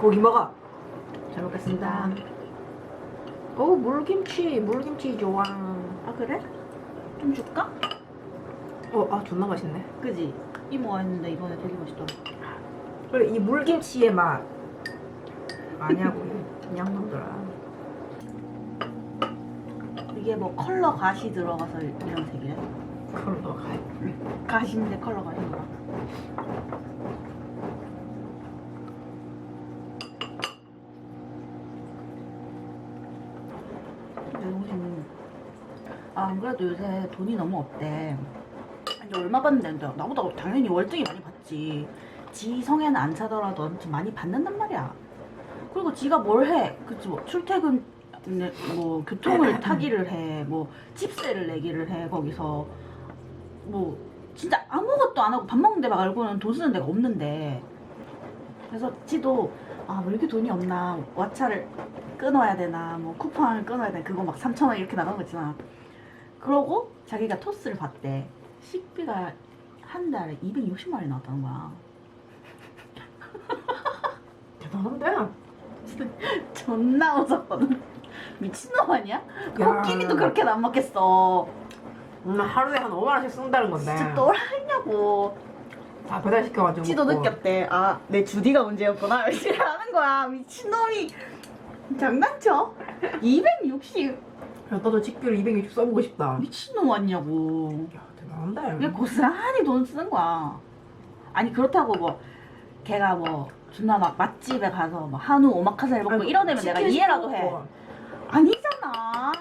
고기 먹어. 잘 먹겠습니다. 오 물김치 물김치 좋아. 아 그래? 좀 줄까? 어 아 존나 맛있네. 그지? 이모가 했는데 이번에 되게 맛있더라. 그래 이 물김치의 맛 아냐고 이 양놈들아. 이게 뭐 컬러 가시 들어가서 이런 색이래. 그럼 너 가. 가시인데 컬러 가시 들어가. 여동생이 아, 안 그래도 요새 돈이 너무 없대. 이제 얼마 받는데 나보다 당연히 월등히 많이 받지. 지 성에는 안 차더라도 아무튼 많이 받는단 말이야. 그리고 지가 뭘 해? 그치 뭐 출퇴근 네, 뭐 교통을 타기를 해, 뭐 집세를 내기를 해 거기서 뭐 진짜 아무것도 안 하고 밥 먹는 데 말고는 돈 쓰는 데가 없는데 그래서 지도 아 왜 이렇게 돈이 없나 왓챠를 끊어야 되나 뭐 쿠팡을 끊어야 되나 그거 막 3천 원 이렇게 나간 거 있잖아 그러고 자기가 토스를 봤대 식비가 한 달에 260만 원이 나왔다는 거야 대단한데. 존나 웃었거든 미친놈 아니야? 야. 코끼리도 그렇게 안 먹겠어 오늘 하루에 한 5만 원씩 쓴다는 건데. 진짜 또라이냐고 다 배달 시켜가지고. 지도 먹고. 느꼈대. 아, 내 주디가 문제였구나. 이렇게 하는 거야. 미친놈이. 장난쳐? 260. 야, 나도 직비를 260 써보고 싶다. 미친놈 아니냐고. 야 대단한데. 왜 고스란히 돈 쓰는 거야. 아니, 그렇다고 뭐, 걔가 뭐, 존나 막 맛집에 가서 뭐 한우 오마카세를 먹고 이러내면 내가 치킨 이해라도 해. 시켜 아니잖아.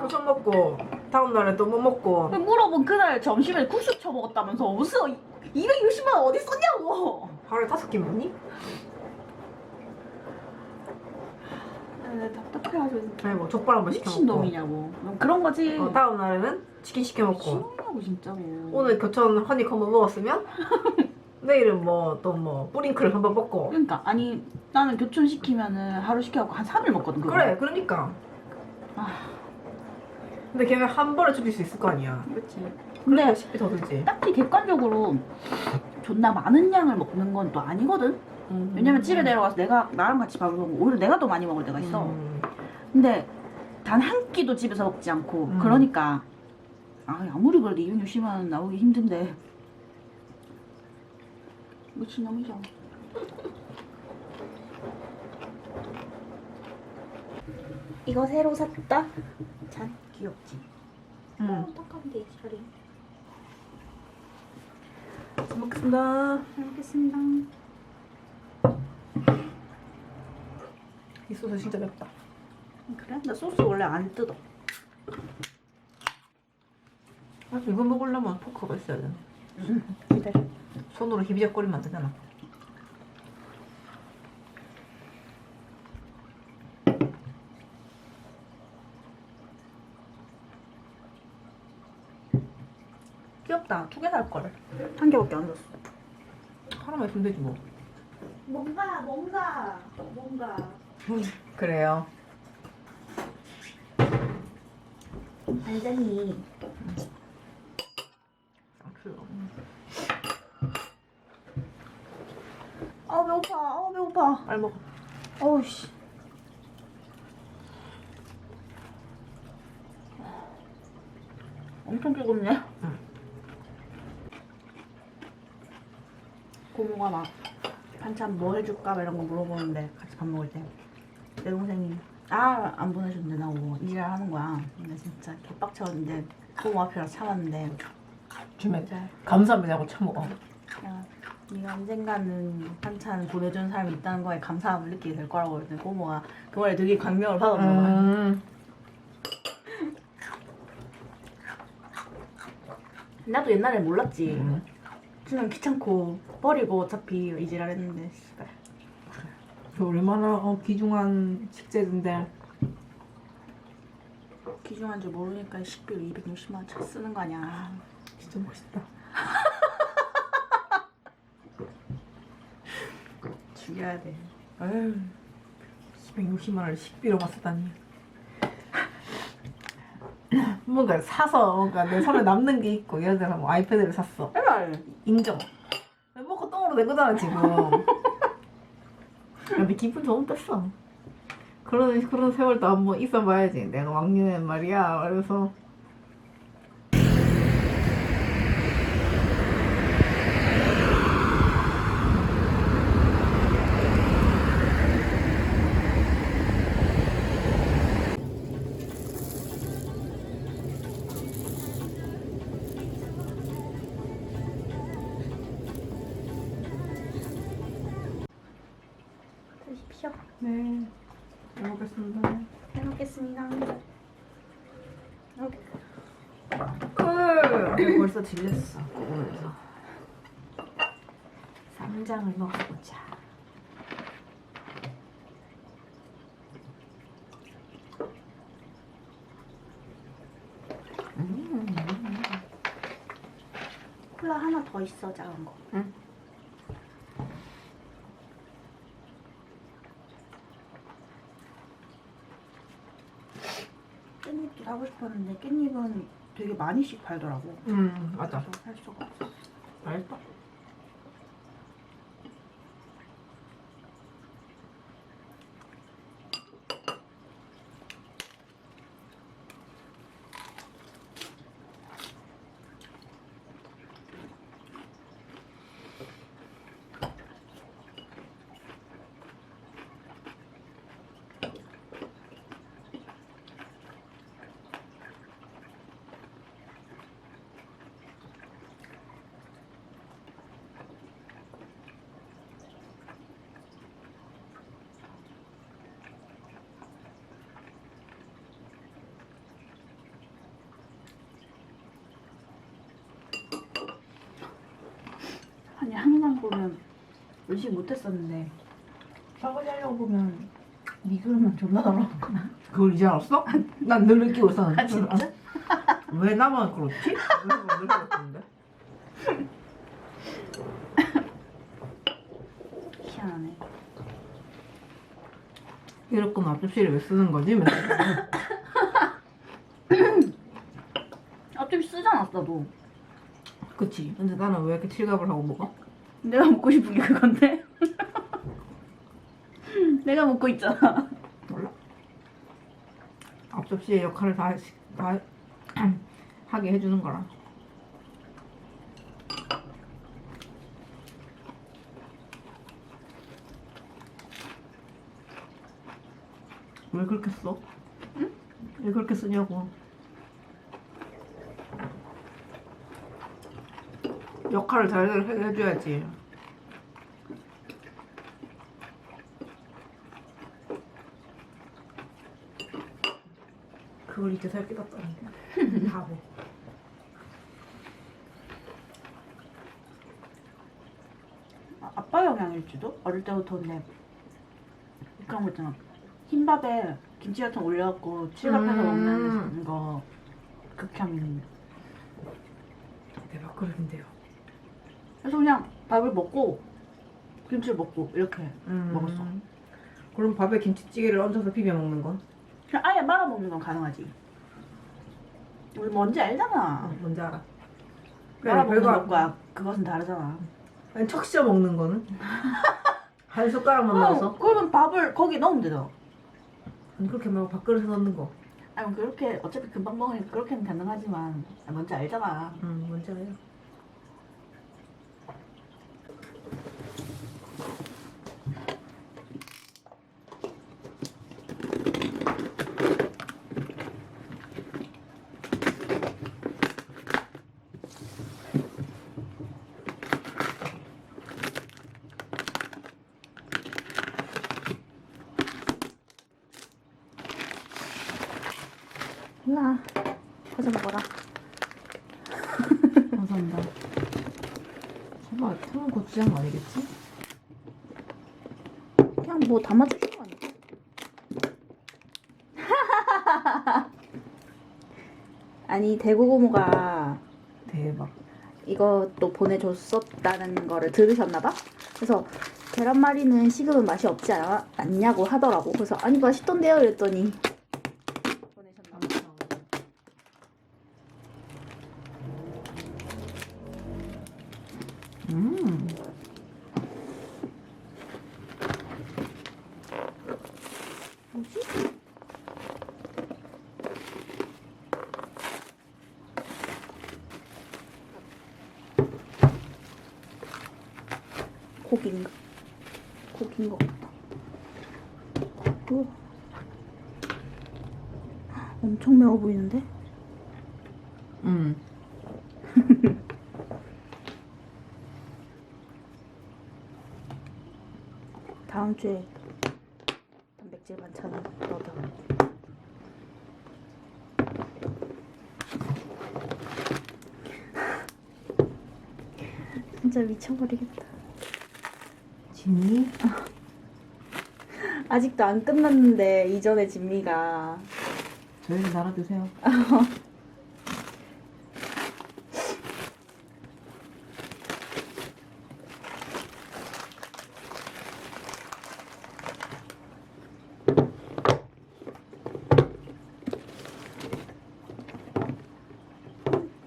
교촌 먹고 다음 날에 또 뭐 먹고. 물어본 그날 점심에 국수 처먹었다면서 무슨 260만 원 어디 썼냐고. 하루에 다섯 끼 먹니? 아, 답답해가지고. 아니 뭐 족발 한번 시켜 먹고. 미친놈이냐고. 그런 거지. 어, 다음 날에는 치킨 시켜 먹고. 신나고 진짜로. 오늘 교촌 허니콤보 먹었으면 내일은 뭐 또 뭐 뿌링클 한번 먹고. 그러니까 아니 나는 교촌 시키면은 하루 시켜갖고 한 3일 먹거든 그거. 그래 그러니까. 아. 근데 걔는 한 번에 줄일 수 있을 거 아니야. 그렇지. 근데 10비 더 들지. 딱히 객관적으로 존나 많은 양을 먹는 건 또 아니거든. 음. 왜냐면 집에 내려가서 내가 나랑 같이 밥을 먹으면 오히려 내가 더 많이 먹을 때가 있어. 음. 근데 단 한 끼도 집에서 먹지 않고 음. 그러니까 아 아무리 그래도 260만 원 나오기 힘든데 미친놈이죠. 이거 새로 샀다. 참 귀엽지. 음. 어, 딱한데 자리. 잘 먹겠습니다. 잘 먹겠습니다. 이 소스 진짜 맵다. 그래? 나 소스 원래 안 뜯어. 아, 이거 먹으려면 포크가 있어야 돼. 기다려. 손으로 히비적거리면 안 되잖아. 귀엽다. 두 개 살 걸. 한 개밖에 안 줬어. 하나만 있으면 되지 뭐. 뭔가 뭔가 뭔가. 그래요. 완전히. 아 배고파. 아 배고파. 빨리 먹어. 어우 씨. 엄청 뜨겁네. 응. 고모가 막 반찬 뭐 해줄까 막 이런 거 물어보는데 같이 밥 먹을 때 내 동생이 아 안 보내준다고 이지랄 하는 거야. 근데 진짜 개빡쳤는데 고모 앞이라 참았는데 주면 진짜 감사합니다 하고 처먹어. 야, 네가 언젠가는 반찬 보내주는 사람이 있다는 거에 감사함을 느끼게 될 거라고 그랬더니 고모가 그 말에 되게 감명을 받았나 봐. 음. 나도 옛날에 몰랐지. 음. 그냥 귀찮고 버리고 어차피 이지랄 했는데 씨발. 그 얼마나 어, 귀중한 식재인데 귀중한 줄 모르니까 식비로 260만 원 차 쓰는 거 아니야. 진짜 멋있다. 죽여야 돼. 어휴. 260만 원을 식비로만 쓰다니. 뭔가 사서 뭔가 내 손에 남는 게 있고 예를 들어 뭐 아이패드를 샀어. 인정. 먹고 똥으로 된 거잖아 지금. 근데 기분 좋은 뺐어. 그런 그런 세월도 한번 있어 봐야지. 내가 왕년엔 말이야. 그래서 질렸어. 그래서 쌈장을 먹어보자. 음, 콜라 하나 더 있어 작은 거. 응. 깻잎도 사고 싶었는데 깻잎은 되게 많이씩 팔더라고. 음, 맞아. 그래서 살 수가 없어. 맛있다. 아니 항상 보면 의식 못했었는데 설거지 하려고 보면 네 그릇만 존나 더러웠구나. 그걸 이제 알았어? 난 늘 느끼고 있었는데. 아 진짜? 왜 나만 그렇지? 늘 그랬는데. 희한하네. 거면 앞접시를 왜 쓰는 거지? 맨날. 어차피 쓰잖아 나도. 그치. 근데 나는 왜 이렇게 칠갑을 하고 먹어? 내가 먹고 싶은 게 그건데. 내가 먹고 있잖아. 몰라. 앞접시의 역할을 다, 시- 다 하게 해주는 거라. 왜 그렇게 써? 응? 왜 그렇게 쓰냐고. 역할을 잘 해- 해줘야지. 그걸 이렇게 살 깨닫다니. 바보. 아, 아빠 영향일지도? 어릴 때부터 근데 그런 거 있잖아 흰밥에 김치 같은 거 올려갖고 칠갑해서 음. 먹는 거 극혐 대박 그릇인데요. 그래서 그냥 밥을 먹고 김치를 먹고 이렇게 음. 먹었어. 그럼 밥에 김치찌개를 얹어서 비벼 먹는 건? 그냥 아예 말아 먹는 건 가능하지 우리 뭔지 알잖아 어, 뭔지 알아. 말아 먹는 별거 것과 그것은 다르잖아 아니 척 씌워 먹는 거는? 한 숟가락만 넣어서? 어, 그러면 밥을 거기 넣으면 되죠 아니 그렇게 말고 밥그릇에 넣는 거. 아니 그렇게 어차피 금방 먹으니까 그렇게는 가능하지만 아, 뭔지 알잖아 응 뭔지 알아요. 우와 가서 먹어라 감사합니다. 설마 태문 고추장 아니겠지? 그냥 뭐 담아주신 거 아니야? 아니 대구고모가 대박. 이것도 보내줬었다는 거를 들으셨나봐. 그래서 계란말이는 식으면 맛이 없지 않, 않냐고 하더라고. 그래서 아니 맛있던데요 이랬더니 보내셨나 봐. 음. 뭐지? 고기인가? 고기인 것 같다. 우와. 엄청 매워 보이는데? 음. 다음 주에 단백질 반찬을 넣어다. 진짜 미쳐버리겠다. 진미? 아직도 안 끝났는데 이전에 진미가 저희는 나눠 드세요.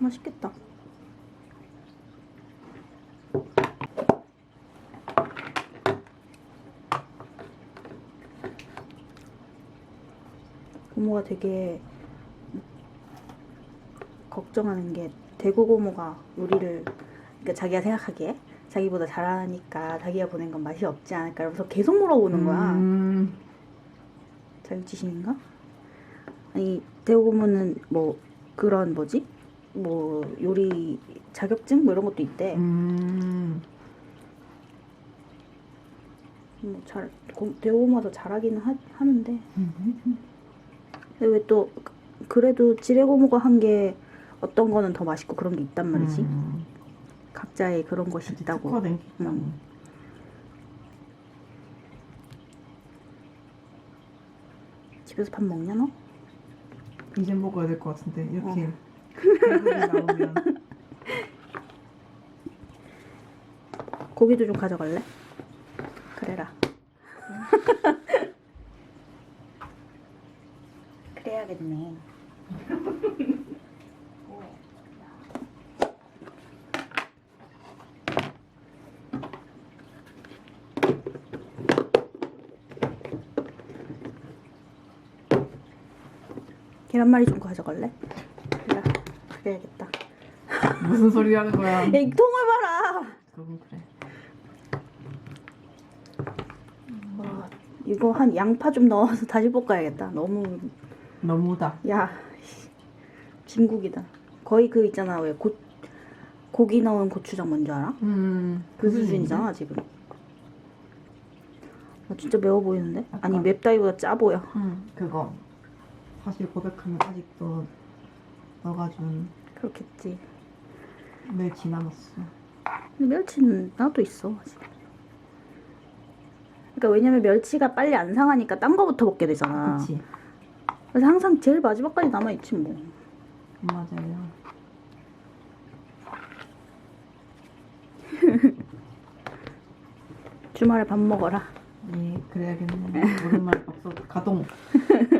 맛있겠다. 고모가 되게 걱정하는 게 대구 고모가 요리를 그러니까 자기가 생각하기에 자기보다 잘하니까 자기가 보낸 건 맛이 없지 않을까 이러면서 계속 물어보는 거야. 음. 자격지심인가? 아니 대구 고모는 뭐 그런 뭐지? 뭐 요리 자격증 뭐 이런 것도 있대. 음. 뭐잘 고모도 잘하기는 하, 하는데 근데 왜 또 그래도 지레 고모가 한 게 어떤 거는 더 맛있고 그런 게 있단 말이지. 음. 각자의 그런 것이 있다고. 특화된 게 있다고. 음. 집에서 밥 먹냐 너? 이제 먹어야 될 것 같은데 이렇게 어. 나오면 고기도 좀 가져갈래? 그래라. 그래야겠네. 계란말이 좀 가져갈래? 그래야겠다. 무슨 소리 하는 거야? 야, 이 통을 봐라! 그건 그래. 와, 이거 한 양파 좀 넣어서 다시 볶아야겠다. 너무 너무다. 야 씨, 진국이다. 거의 그 있잖아 왜 고, 고기 넣은 고추장 뭔지 알아? 음. 그 수준이잖아 지금. 아, 진짜 매워 보이는데? 아니 맵다기보다 짜 보여. 음. 그거 사실 고백하면 아직도 너가 준 그렇겠지. 멸치 남았어. 근데 멸치는 나도 있어. 아직. 그러니까 왜냐면 멸치가 빨리 안 상하니까 딴 거부터 먹게 되잖아. 그치? 그래서 항상 제일 마지막까지 남아 있지 뭐. 맞아요. 주말에 밥 먹어라. 예, 그래야겠네. 오랜만에 밥솥 가동.